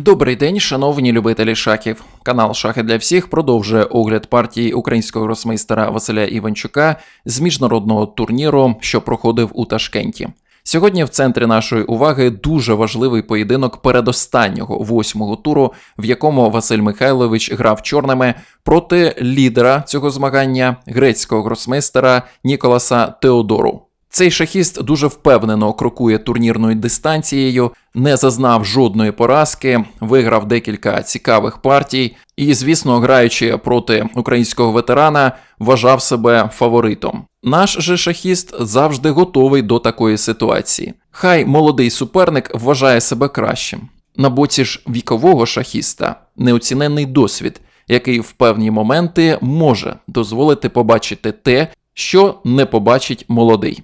Добрий день, шановні любителі шахів. Канал Шахи для всіх продовжує огляд партії українського гросмейстера Василя Іванчука з міжнародного турніру, що проходив у Ташкенті. Сьогодні в центрі нашої уваги дуже важливий поєдинок передостаннього восьмого туру, в якому Василь Михайлович грав чорними проти лідера цього змагання грецького гросмейстера Ніколаса Теодору. Цей шахіст дуже впевнено крокує турнірною дистанцією, не зазнав жодної поразки, виграв декілька цікавих партій і, звісно, граючи проти українського ветерана, вважав себе фаворитом. Наш же шахіст завжди готовий до такої ситуації. Хай молодий суперник вважає себе кращим. На боці ж вікового шахіста неоціненний досвід, який в певні моменти може дозволити побачити те, що не побачить молодий.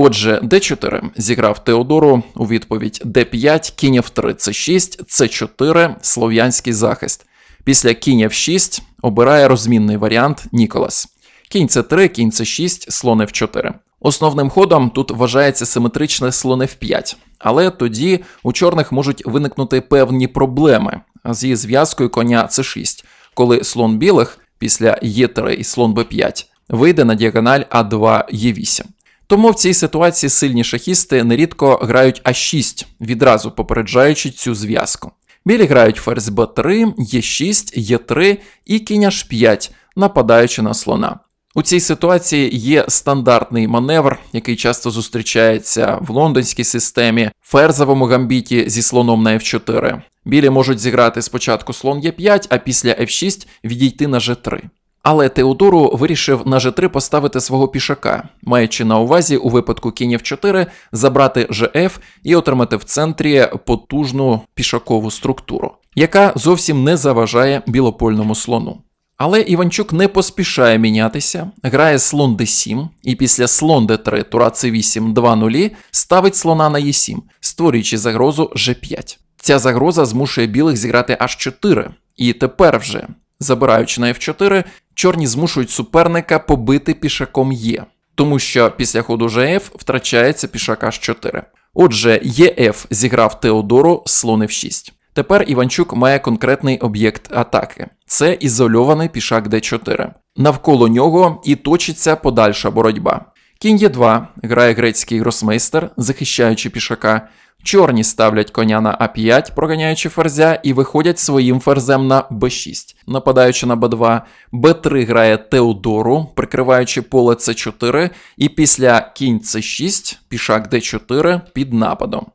Отже, d4 зіграв Теодору у відповідь d5, кінь f3, c6, c4, слов'янський захист. Після кінь f6 обирає розмінний варіант Ніколас. Кінь c3, кінь c6, слон f4. Основним ходом тут вважається симетричне слон f5, але тоді у чорних можуть виникнути певні проблеми зі зв'язкою коня c6, коли слон білих після e3 і слон b5 вийде на діагональ a2 e8. Тому в цій ситуації сильні шахісти нерідко грають А6, відразу попереджаючи цю зв'язку. Білі грають ферзь Б3, Е6, Е3 і кінь H5, нападаючи на слона. У цій ситуації є стандартний маневр, який часто зустрічається в лондонській системі, ферзовому гамбіті зі слоном на F4. Білі можуть зіграти спочатку слон Е5, а після F6 відійти на G3. Але Теодору вирішив на G3 поставити свого пішака, маючи на увазі у випадку кінь F4 забрати GF і отримати в центрі потужну пішакову структуру, яка зовсім не заважає білопольному слону. Але Іванчук не поспішає мінятися, грає слон d7, і після слон d3, тура c8, 2 нулі ставить слона на e7, створюючи загрозу g5. Ця загроза змушує білих зіграти h4, і тепер вже, забираючи на f4, чорні змушують суперника побити пішаком Е, тому що після ходу GF втрачається пішак H4. Отже, ЕФ зіграв Теодору слон F6. Тепер Іванчук має конкретний об'єкт атаки. Це ізольований пішак d4. Навколо нього і точиться подальша боротьба. Кінь Е2 грає грецький гросмейстер, захищаючи пішака. Чорні ставлять коня на А5, проганяючи ферзя, і виходять своїм ферзем на Б6, нападаючи на Б2. Б3 грає Теодору, прикриваючи поле С4, і після кінь С6 пішак Д4 під нападом.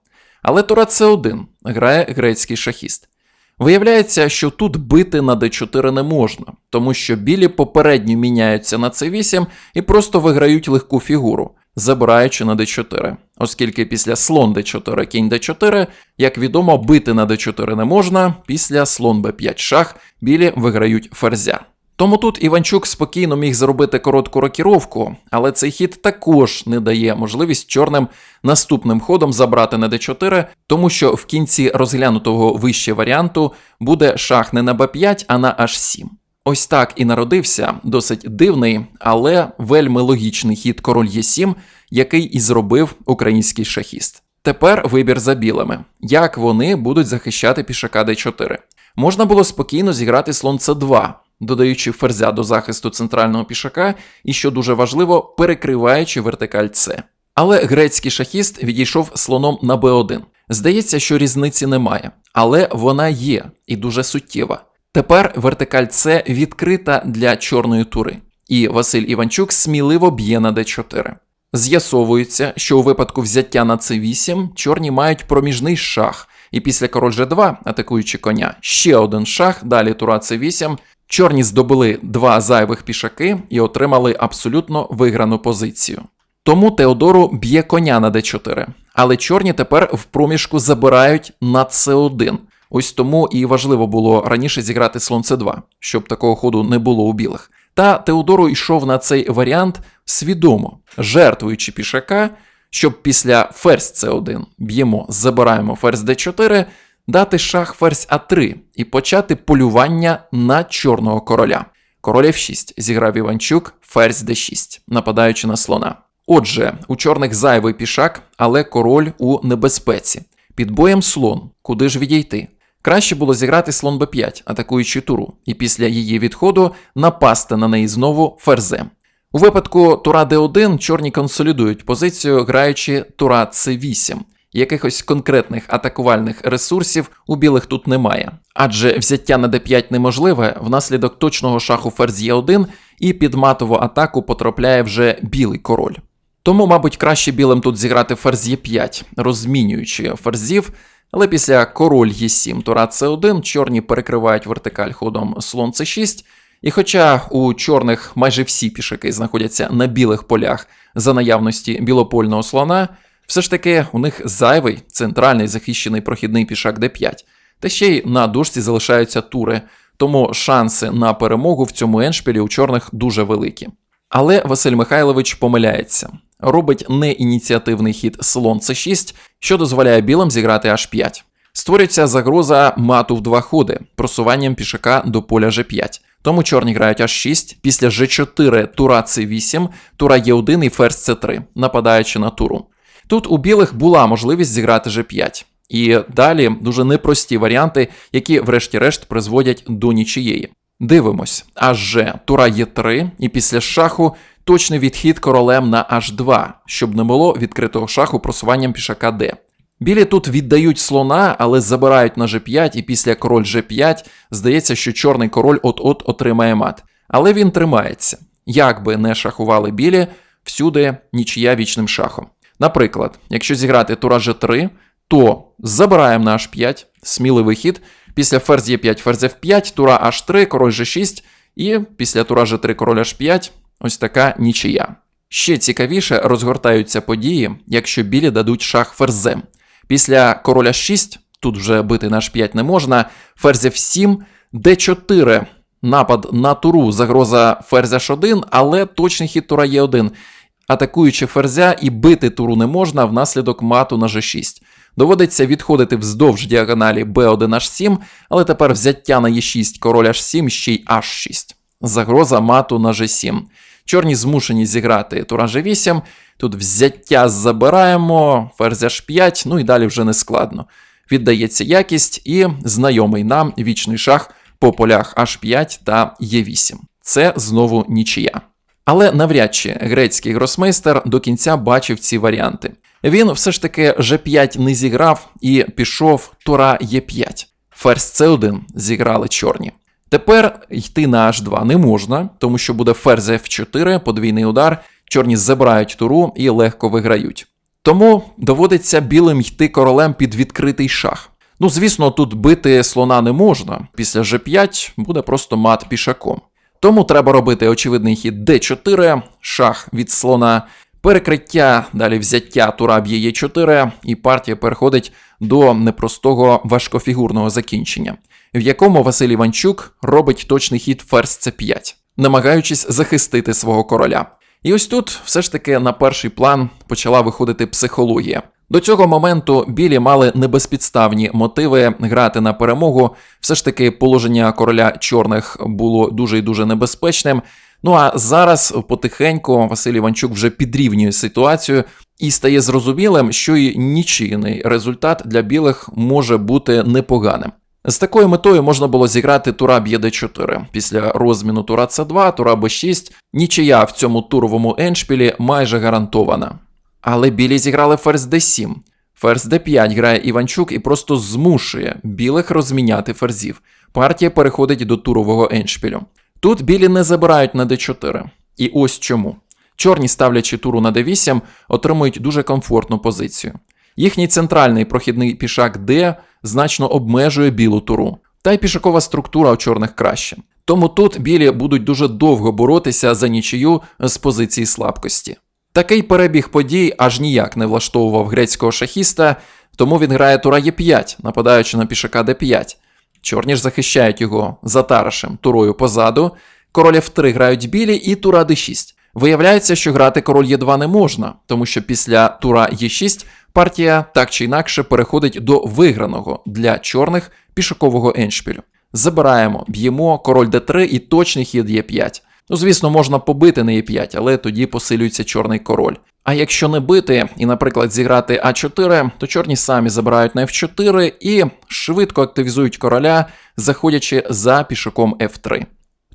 Але тура С1 грає грецький шахіст. Виявляється, що тут бити на d4 не можна, тому що білі попередньо міняються на c8 і просто виграють легку фігуру, забираючи на d4. Оскільки після слон d4 кінь d4, як відомо, бити на d4 не можна, після слон b5 шах білі виграють ферзя. Тому тут Іванчук спокійно міг зробити коротку рокіровку, але цей хід також не дає можливість чорним наступним ходом забрати на d4, тому що в кінці розглянутого вище варіанту буде шах не на b5, а на h7. Ось так і народився досить дивний, але вельми логічний хід король Е7, який і зробив український шахіст. Тепер вибір за білими, як вони будуть захищати пішака d4. Можна було спокійно зіграти слон c2, додаючи ферзя до захисту центрального пішака і, що дуже важливо, перекриваючи вертикаль С. Але грецький шахіст відійшов слоном на b1. Здається, що різниці немає, але вона є і дуже суттєва. Тепер вертикаль С відкрита для чорної тури, і Василь Іванчук сміливо б'є на d4. З'ясовується, що у випадку взяття на c8 чорні мають проміжний шах, і після король g2, атакуючи коня, ще один шах, далі тура c8. Чорні здобули два зайвих пішаки і отримали абсолютно виграну позицію. Тому Теодору б'є коня на d4, але чорні тепер в проміжку забирають на c1. Ось тому і важливо було раніше зіграти слон c2, щоб такого ходу не було у білих. Та Теодору йшов на цей варіант свідомо, жертвуючи пішака, щоб після ферзь c1 б'ємо, забираємо ферзь d4, дати шах ферзь а3 і почати полювання на чорного короля. Король f6 зіграв Іванчук, ферзь d6, нападаючи на слона. Отже, у чорних зайвий пішак, але король у небезпеці. Під боєм слон, куди ж відійти? Краще було зіграти слон b5, атакуючи туру, і після її відходу напасти на неї знову ферзем. У випадку тура d1 чорні консолідують позицію, граючи тура c8. Якихось конкретних атакувальних ресурсів у білих тут немає, адже взяття на d5 неможливе внаслідок точного шаху ферзь e1 і під матову атаку потрапляє вже білий король. Тому, мабуть, краще білим тут зіграти ферзь e5, розмінюючи ферзів, але після король e7, тура c1 чорні перекривають вертикаль ходом слон c6, і хоча у чорних майже всі пішаки знаходяться на білих полях за наявності білопольного слона, все ж таки у них зайвий центральний захищений прохідний пішак d5, та ще й на дужці залишаються тури, тому шанси на перемогу в цьому еншпілі у чорних дуже великі. Але Василь Михайлович помиляється. Робить неініціативний хід слон c6, що дозволяє білим зіграти h5. Створюється загроза мату в два ходи, просуванням пішака до поля g5. Тому чорні грають h6, після g4 тура c8, тура e1 і ферзь c3, нападаючи на туру. Тут у білих була можливість зіграти g5. І далі дуже непрості варіанти, які, врешті-решт, призводять до нічиєї. Дивимось, H, тура Е3, і після шаху точний відхід королем на H2, щоб не було відкритого шаху просуванням пішака D. Білі тут віддають слона, але забирають на G5, і після король G5 здається, що чорний король от-от отримає мат. Але він тримається. Як би не шахували білі, всюди нічия вічним шахом. Наприклад, якщо зіграти тура G3, то забираємо на H5, сміливий хід. Після ферзь Е5, ферзь F5, тура H3, король G6, і після тура G3, король H5, ось така нічия. Ще цікавіше розгортаються події, якщо білі дадуть шах ферзем. Після короля 6, тут вже бити на H5 не можна, ферзь F7, D4, напад на туру, загроза ферзя H1, але точний хід тура Е1. Атакуючи ферзя і бити туру не можна внаслідок мату на G6. Доводиться відходити вздовж діагоналі B1H7, але тепер взяття на Е6 король H7 ще й H6. Загроза мату на G7. Чорні змушені зіграти тура G8. Тут взяття забираємо, ферзь H5, ну і далі вже не складно. Віддається якість і знайомий нам вічний шах по полях H5 та Е8. Це знову нічия. Але навряд чи грецький гросмейстер до кінця бачив ці варіанти. Він все ж таки G5 не зіграв і пішов тура Е5. Ферзь С1 зіграли чорні. Тепер йти на H2 не можна, тому що буде ферзь F4, подвійний удар, чорні забирають туру і легко виграють. Тому доводиться білим йти королем під відкритий шах. Ну, звісно, тут бити слона не можна. Після G5 буде просто мат пішаком. Тому треба робити очевидний хід d4, шах від слона, перекриття, далі взяття тура б'є e4, і партія переходить до непростого важкофігурного закінчення, в якому Василь Іванчук робить точний хід ферзь c5, намагаючись захистити свого короля. І ось тут все ж таки на перший план почала виходити психологія. До цього моменту білі мали небезпідставні мотиви грати на перемогу. Все ж таки, положення короля чорних було дуже і дуже небезпечним. Ну а зараз потихеньку Василь Іванчук вже підрівнює ситуацію і стає зрозумілим, що і нічийний результат для білих може бути непоганим. З такою метою можна було зіграти тура б'є d4. Після розміну тура c2, тура b6, нічия в цьому туровому еншпілі майже гарантована. Але білі зіграли ферзь d7. Ферзь d5 грає Іванчук і просто змушує білих розміняти ферзів. Партія переходить до турового еншпілю. Тут білі не забирають на d4. І ось чому. Чорні, ставлячи туру на d8, отримують дуже комфортну позицію. Їхній центральний прохідний пішак D значно обмежує білу туру. Та й пішакова структура у чорних краще. Тому тут білі будуть дуже довго боротися за нічию з позиції слабкості. Такий перебіг подій аж ніяк не влаштовував грецького шахіста, тому він грає тура Е5, нападаючи на пішака d5. Чорні ж захищають його за тарашем турою позаду, король F3 грають білі і тура d6. Виявляється, що грати король Е2 не можна, тому що після тура Е6 партія так чи інакше переходить до виграного для чорних пішакового еншпілю. Забираємо, б'ємо король d3 і точний хід Е5. Ну, звісно, можна побити на Е5, але тоді посилюється чорний король. А якщо не бити і, наприклад, зіграти А4, то чорні самі забирають на F4 і швидко активізують короля, заходячи за пішаком F3.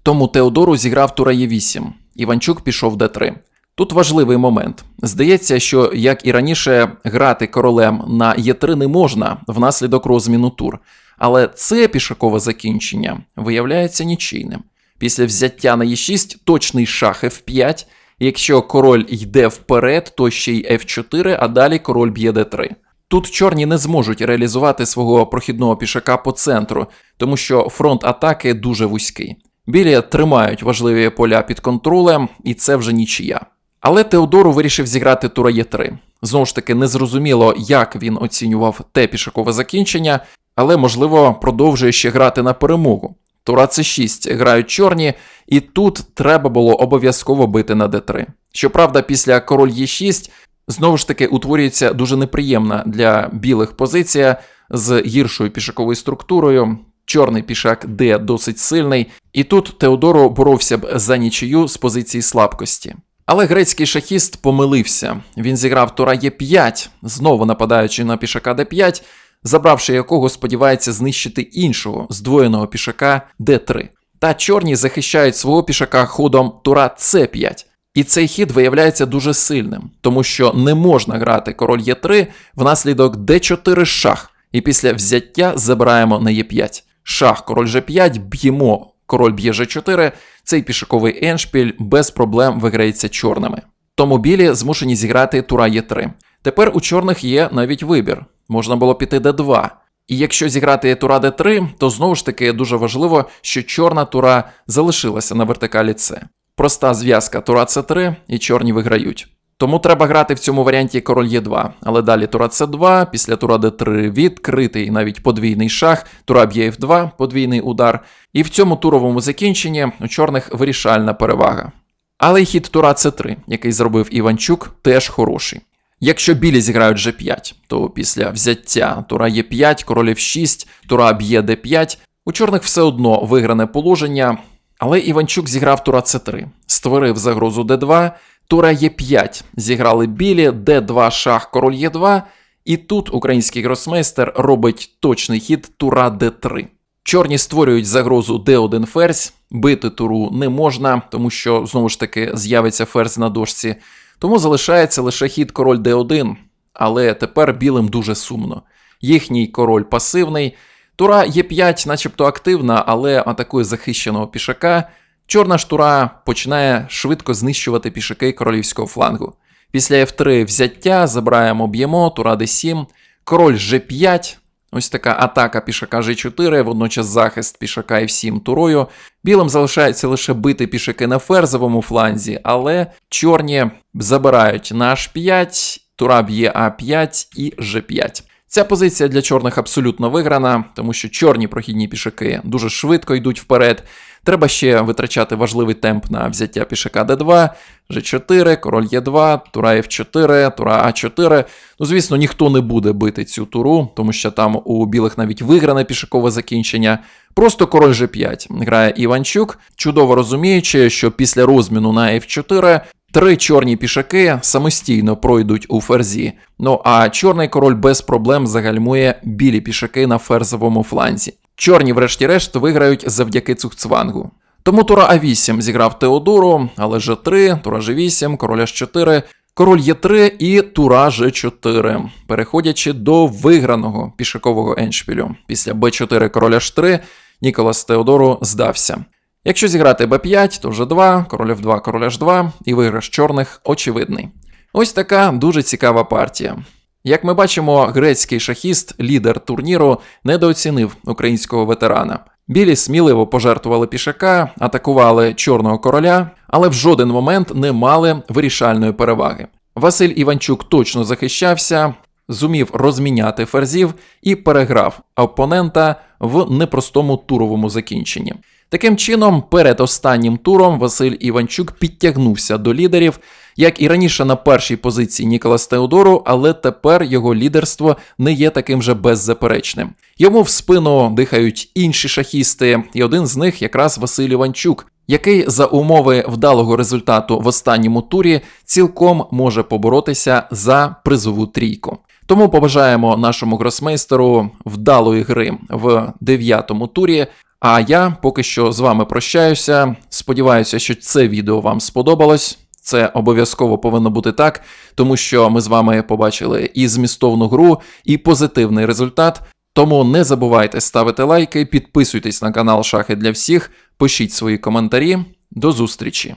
Тому Теодору зіграв тура Е8, Іванчук пішов Д3. Тут важливий момент. Здається, що, як і раніше, грати королем на Е3 не можна внаслідок розміну тур. Але це пішакове закінчення виявляється нічийним. Після взяття на Е6 точний шах F5. Якщо король йде вперед, то ще й F4, а далі король б'є D3. Тут чорні не зможуть реалізувати свого прохідного пішака по центру, тому що фронт атаки дуже вузький. Білі тримають важливі поля під контролем, і це вже нічия. Але Теодору вирішив зіграти тура Е3. Знову ж таки, незрозуміло, як він оцінював те пішакове закінчення, але, можливо, продовжує ще грати на перемогу. Тура С6 грають чорні, і тут треба було обов'язково бити на Д3. Щоправда, після король Е6 знову ж таки утворюється дуже неприємна для білих позиція з гіршою пішаковою структурою. Чорний пішак Д досить сильний, і тут Теодоро боровся б за нічию з позиції слабкості. Але грецький шахіст помилився. Він зіграв тура Е5, знову нападаючи на пішака Д5, забравши якого сподівається знищити іншого здвоєного пішака Д3. Та чорні захищають свого пішака ходом тура С5. І цей хід виявляється дуже сильним, тому що не можна грати король Е3 внаслідок Д4 шах, і після взяття забираємо на Е5. Шах, король Ж5, б'ємо, король б'є Ж4, цей пішаковий еншпіль без проблем виграється чорними. Тому білі змушені зіграти тура Е3. Тепер у чорних є навіть вибір. Можна було піти Д2. І якщо зіграти тура Д3, то знову ж таки дуже важливо, що чорна тура залишилася на вертикалі С. Проста зв'язка тура С3 і чорні виграють. Тому треба грати в цьому варіанті король Е2, але далі тура С2, після тура Д3 відкритий навіть подвійний шах, тура б'є F2, подвійний удар. І в цьому туровому закінченні у чорних вирішальна перевага. Але й хід тура С3, який зробив Іванчук, теж хороший. Якщо білі зіграють G5, то після взяття тура Е5, король F6, тура б'є D5, у чорних все одно вигране положення, але Іванчук зіграв тура С3, створив загрозу Д2, тура Е5, зіграли білі, Д2 шах, король Е2, і тут український гросмейстер робить точний хід тура Д3. Чорні створюють загрозу Д1 ферзь, бити туру не можна, тому що знову ж таки з'явиться ферзь на дошці. Тому залишається лише хід король d1, але тепер білим дуже сумно. Їхній король пасивний. Тура Е5, начебто активна, але атакує захищеного пішака. Чорна ж тура починає швидко знищувати пішаки королівського флангу. Після F3 взяття забираємо, б'ємо, тура d7, король G5. Ось така атака пішака G4, водночас захист пішака F7 турою. Білим залишається лише бити пішаки на ферзовому фланзі, але чорні забирають на H5, тура б'є А5 і G5. Ця позиція для чорних абсолютно виграна, тому що чорні прохідні пішаки дуже швидко йдуть вперед. Треба ще витрачати важливий темп на взяття пішака d2, g4, король Е2, тура F4, тура А4. Ну, звісно, ніхто не буде бити цю туру, тому що там у білих навіть вигране пішакове закінчення. Просто король G5 грає Іванчук, чудово розуміючи, що після розміну на F4 Три чорні пішаки самостійно пройдуть у ферзі. Ну а чорний король без проблем загальмує білі пішаки на ферзовому фланзі. Чорні, врешті-решт, виграють завдяки цухцвангу. Тому тура А8 зіграв Теодору, але Ж3, тура Ж8, король H4, король Е3 і тура Ж4, переходячи до виграного пішакового еншпілю. Після Б4 король H3 Ніколас Теодору здався. Якщо зіграти b5, то G2, король F2, король H2 і виграш чорних очевидний. Ось така дуже цікава партія. Як ми бачимо, грецький шахіст, лідер турніру, недооцінив українського ветерана. Білі сміливо пожертвували пішака, атакували чорного короля, але в жоден момент не мали вирішальної переваги. Василь Іванчук точно захищався, зумів розміняти ферзів і переграв опонента в непростому туровому закінченні. Таким чином, перед останнім туром Василь Іванчук підтягнувся до лідерів, як і раніше на першій позиції Ніколас Теодору, але тепер його лідерство не є таким же беззаперечним. Йому в спину дихають інші шахісти, і один з них якраз Василь Іванчук, який за умови вдалого результату в останньому турі цілком може поборотися за призову трійку. Тому побажаємо нашому гросмейстеру вдалої гри в дев'ятому турі. А я поки що з вами прощаюся. Сподіваюся, що це відео вам сподобалось. Це обов'язково повинно бути так, тому що ми з вами побачили і змістовну гру, і позитивний результат. Тому не забувайте ставити лайки, підписуйтесь на канал Шахи для всіх, пишіть свої коментарі. До зустрічі!